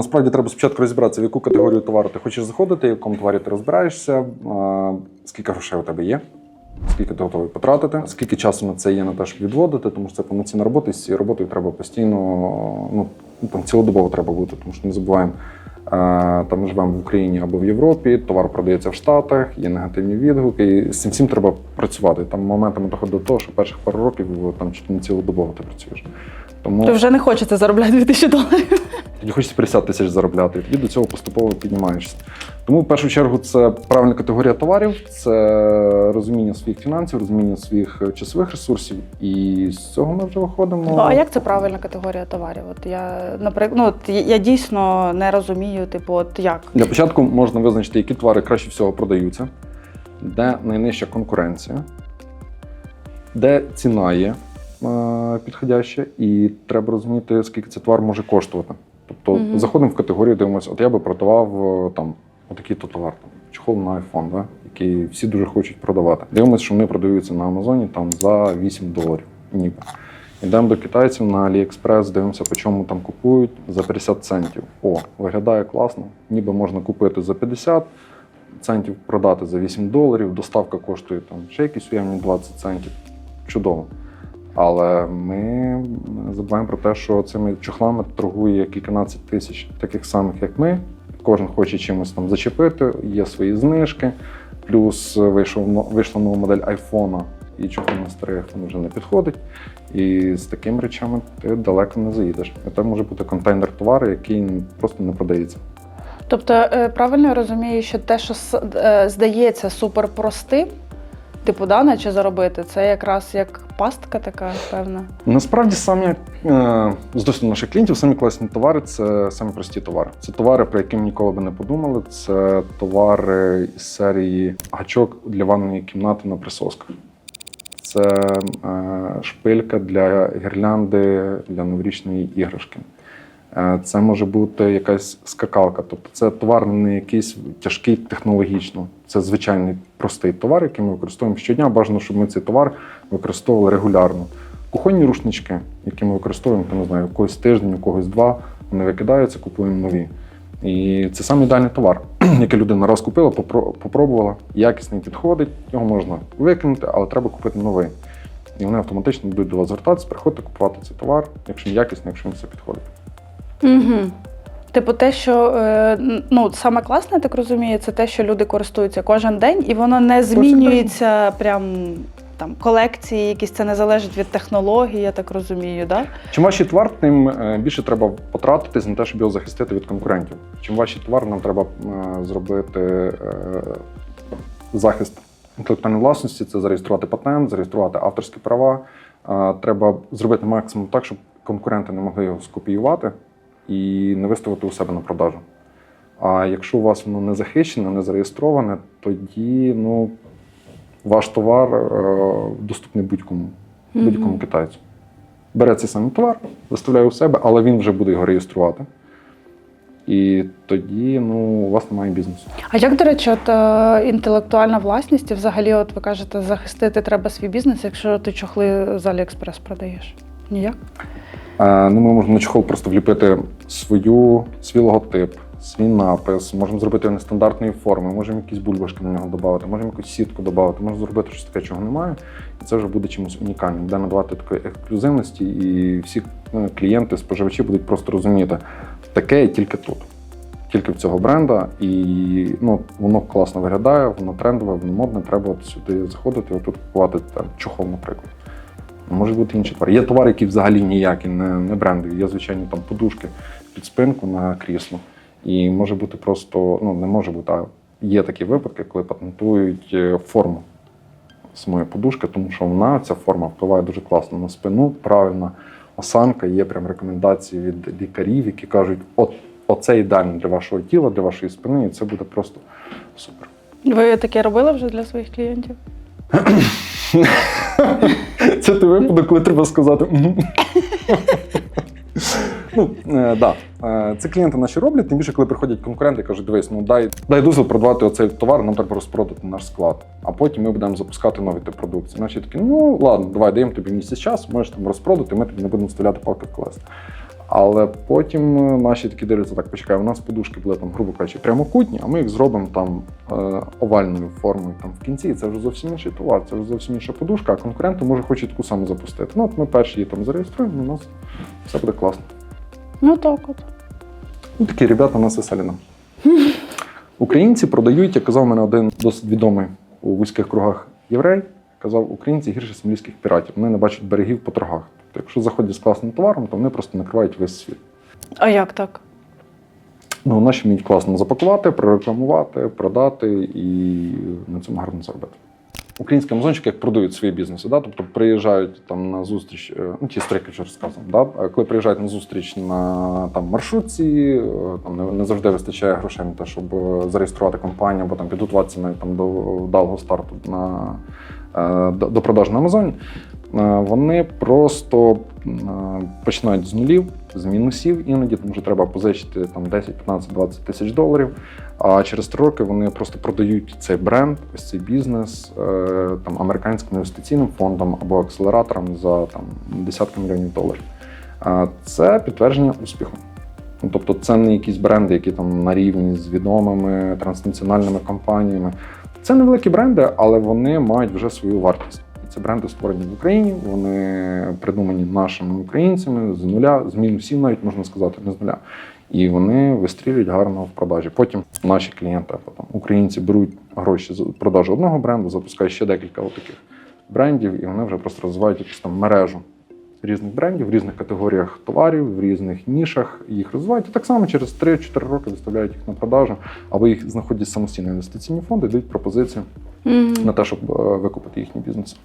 насправді треба спочатку розібратися, в яку категорію товару ти хочеш заходити, в якому товарі ти розбираєшся, скільки грошей у тебе є, скільки ти готовий потратити, скільки часу на це є на те, щоб відводити, тому що це повноцінна робота, і з цією роботою треба постійно, ну там цілодобово треба бути, тому що не забуваємо. е, Там ми живемо в Україні або в Європі, товар продається в Штатах, є негативні відгуки. І з цим всім треба працювати. Там моментами доходить до того, що перших пару років там чуть не цілодобово ти працюєш. Тому То вже не хочеться заробляти 2000 доларів. тоді хочеться 50 тисяч заробляти, і тоді до цього поступово піднімаєшся. Тому в першу чергу це правильна категорія товарів, це розуміння своїх фінансів, розуміння своїх е, часових ресурсів. І з цього ми вже виходимо. Ну, а як це правильна категорія товарів? От я, наприклад, ну, от я- я дійсно не розумію, типу, от як. Для початку можна визначити, які товари краще всього продаються, де найнижча конкуренція, де ціна є е, підходяща, і треба розуміти, скільки цей товар може коштувати. Тобто Мгм. заходимо в категорію, дивимося, от я би продавав е, там отакий-то товар, там, чохол на iPhone, да, який всі дуже хочуть продавати. Дивимося, що вони продаються на Амазоні там за 8 доларів. Ніби. Йдемо до китайців на AliExpress, дивимося, по чому там купують за 50 центів. О, виглядає класно. Ніби можна купити за 50 центів, продати за 8 доларів. Доставка коштує там ще якісь уявні 20 центів. Чудово. Але ми забуваємо про те, що цими чохлами торгує кільканадцять тисяч таких самих, як ми. Кожен хоче чимось там зачепити, є свої знижки. Плюс вийшов, вийшла нова модель айфона, і чохол на старий айфон вже не підходить. І з такими речами ти далеко не заїдеш. Це може бути контейнер товару, який просто не продається. Тобто, е, правильно я розумію, що те, що е, здається суперпростим, типу, да, наче заробити, це якраз як пастка така, певна. Насправді самі е, з досвіду наших клієнтів самі класні товари це самі прості товари. Це товари, про які ми ніколи би не подумали. Це товари із серії гачок для ванної кімнати на присосках. Це е, шпилька для гірлянди для новорічної іграшки. Е, Це може бути якась скакалка. Тобто це товар не якийсь тяжкий технологічно. Це звичайний простий товар, який ми використовуємо щодня. Бажано, щоб ми цей товар використовували регулярно. Кухонні рушнички, які ми використовуємо, то не знаю, когось тиждень, у когось два, вони викидаються, купуємо нові. І це саме ідеальний товар, який людина раз купила, попробувала, якісний підходить, його можна викинути, але треба купити новий. І вони автоматично будуть до вас звертатися, приходити купувати цей товар, якщо він якісний, якщо він все підходить. Угу. Типу, те, що е, ну, саме класне, так розумію, це те, що люди користуються кожен день, і воно не змінюється прям там колекції, якісь це не залежить від технології, я так розумію, да? Чим важчий товар, тим е, більше треба потратитись на те, щоб його захистити від конкурентів. Чим важчий товар, нам треба е, зробити захист інтелектуальної власності, це зареєструвати патент, зареєструвати авторські права. Треба зробити максимум так, щоб конкуренти не могли його скопіювати і не виставити у себе на продажу. А якщо у вас воно не захищене, не зареєстроване, тоді ну, ваш товар е, доступний будь-кому, будь-якому китайцю бере цей самий товар, виставляє у себе, але він вже буде його реєструвати. І тоді ну, у вас немає бізнесу. А як, до речі, от е, інтелектуальна власність, і взагалі, от ви кажете, захистити треба свій бізнес, якщо ти чохли з Аліекспрес продаєш? Ніяк? Ну, ми можемо на чохол просто вліпити свою, свій логотип, свій напис, можемо зробити його нестандартної форми, можемо якісь бульбашки на нього додати, можемо якусь сітку додати, можемо зробити щось таке, чого немає. І це вже буде чимось унікальним, де надавати такої ексклюзивності, і всі е, клієнти, споживачі будуть просто розуміти, таке тільки тут. Тільки в цього бренда, і ну, воно класно виглядає, воно трендове, воно модне, треба от сюди заходити, отут купувати там, чохол, наприклад. Може бути інші товари. Є товари, які взагалі ніякі, не, не брендові. Є, звичайно, там подушки під спинку на крісло. І може бути просто, ну не може бути, а є такі випадки, коли патентують е, форму самої подушки, тому що вона, ця форма впливає дуже класно на спину, правильна осанка. Є прям рекомендації від лікарів, які кажуть, от оце ідеально для вашого тіла, для вашої спини, і це буде просто супер. Ви таке робили вже для своїх клієнтів? Це той випадок, коли треба сказати. Ну, е, да. Е, Це клієнти наші роблять, тим більше, коли приходять конкуренти і кажуть, дивись, ну дай, дай дозвіл продавати оцей товар, нам треба розпродати наш склад. А потім ми будемо запускати нові тип продукції. Наші такі, ну ладно, давай даємо тобі місяць час, можеш там розпродати, ми тобі не будемо вставляти палки в колеса. Але потім е, наші такі дивляться, так почекай, у нас подушки були там, грубо кажучи, прямокутні, а ми їх зробимо там е, овальною формою там в кінці. І це вже зовсім інший товар, це вже зовсім інша подушка, а конкуренти може хочуть таку саму запустити. Ну от ми перші її там зареєструємо, у нас все буде класно. Ну так от. Ну, такі ребята у нас веселі нам. Українці продають, як казав мене один досить відомий у вузьких кругах єврей, казав, українці гірше сомалійських піратів. Вони не бачать берегів по торгах. Тобто, якщо заходять з класним товаром, то вони просто накривають весь світ. А як так? Ну, наші вміють класно запакувати, прорекламувати, продати і на цьому гарно заробити. Українські амазончики як продають свої бізнеси, да? тобто приїжджають там на зустріч, е, ну ті історики вже розказував, да? Коли приїжджають на зустріч на там, маршрутці, е, там не, не завжди вистачає грошей на те, щоб е, зареєструвати компанію або там підготуватися навіть там до вдалого старту на, до, до продажу на Амазоні. Е, Вони просто е, починають з нулів, з мінусів іноді, тому що треба позичити там 10, 15, 20 тисяч доларів. А через три роки вони просто продають цей бренд, ось цей бізнес е, там американським інвестиційним фондам або акселераторам за там десятки мільйонів доларів. Це підтвердження успіху. Ну, Тобто, це не якісь бренди, які там на рівні з відомими транснаціональними компаніями. Це невеликі бренди, але вони мають вже свою вартість. Це бренди створені в Україні, вони придумані нашими українцями з нуля, з мінусів навіть можна сказати, не з нуля. І вони вистрілюють гарно в продажі. Потім наші клієнти, або там українці беруть гроші за продажу одного бренду, запускають ще декілька таких брендів, і вони вже просто розвивають якусь там мережу різних брендів в різних категоріях товарів, в різних нішах їх розвивають. І так само через 3-4 роки виставляють їх на продажу, або їх знаходять самостійно інвестиційні фонди, дають пропозицію Мгм. на те, щоб е, викупити їхні бізнеси.